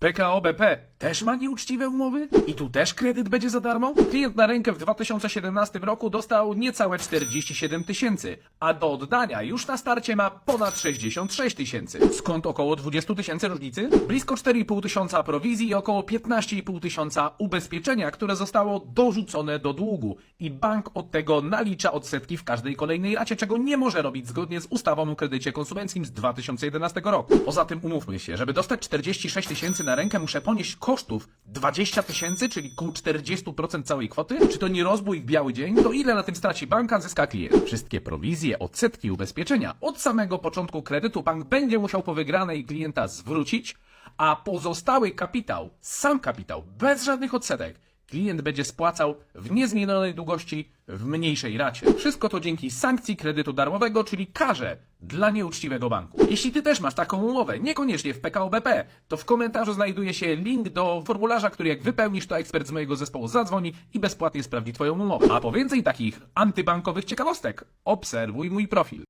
PKO BP też ma nieuczciwe umowy? I tu też kredyt będzie za darmo? Klient na rękę w 2017 roku dostał niecałe 47 tysięcy, a do oddania już na starcie ma ponad 66 tysięcy. Skąd około 20 tysięcy różnicy? Blisko 4,5 tysiąca prowizji i około 15,5 tysiąca ubezpieczenia, które zostało dorzucone do długu. I bank od tego nalicza odsetki w każdej kolejnej racie, czego nie może robić zgodnie z ustawą o kredycie konsumenckim z 2011 roku. Poza tym umówmy się, żeby dostać 46 tysięcy na rękę muszę ponieść kosztów 20 tysięcy, czyli koło 40% całej kwoty? Czy to nie rozbój w biały dzień? To ile na tym straci bank, a zyska klient? Wszystkie prowizje, odsetki, ubezpieczenia. Od samego początku kredytu bank będzie musiał po wygranej klienta zwrócić, a pozostały kapitał, sam kapitał, bez żadnych odsetek, klient będzie spłacał w niezmienionej długości w mniejszej racie. Wszystko to dzięki sankcji kredytu darmowego, czyli karze dla nieuczciwego banku. Jeśli ty też masz taką umowę, niekoniecznie w PKO BP, to w komentarzu znajduje się link do formularza, który jak wypełnisz, to ekspert z mojego zespołu zadzwoni i bezpłatnie sprawdzi twoją umowę. A po więcej takich antybankowych ciekawostek, obserwuj mój profil.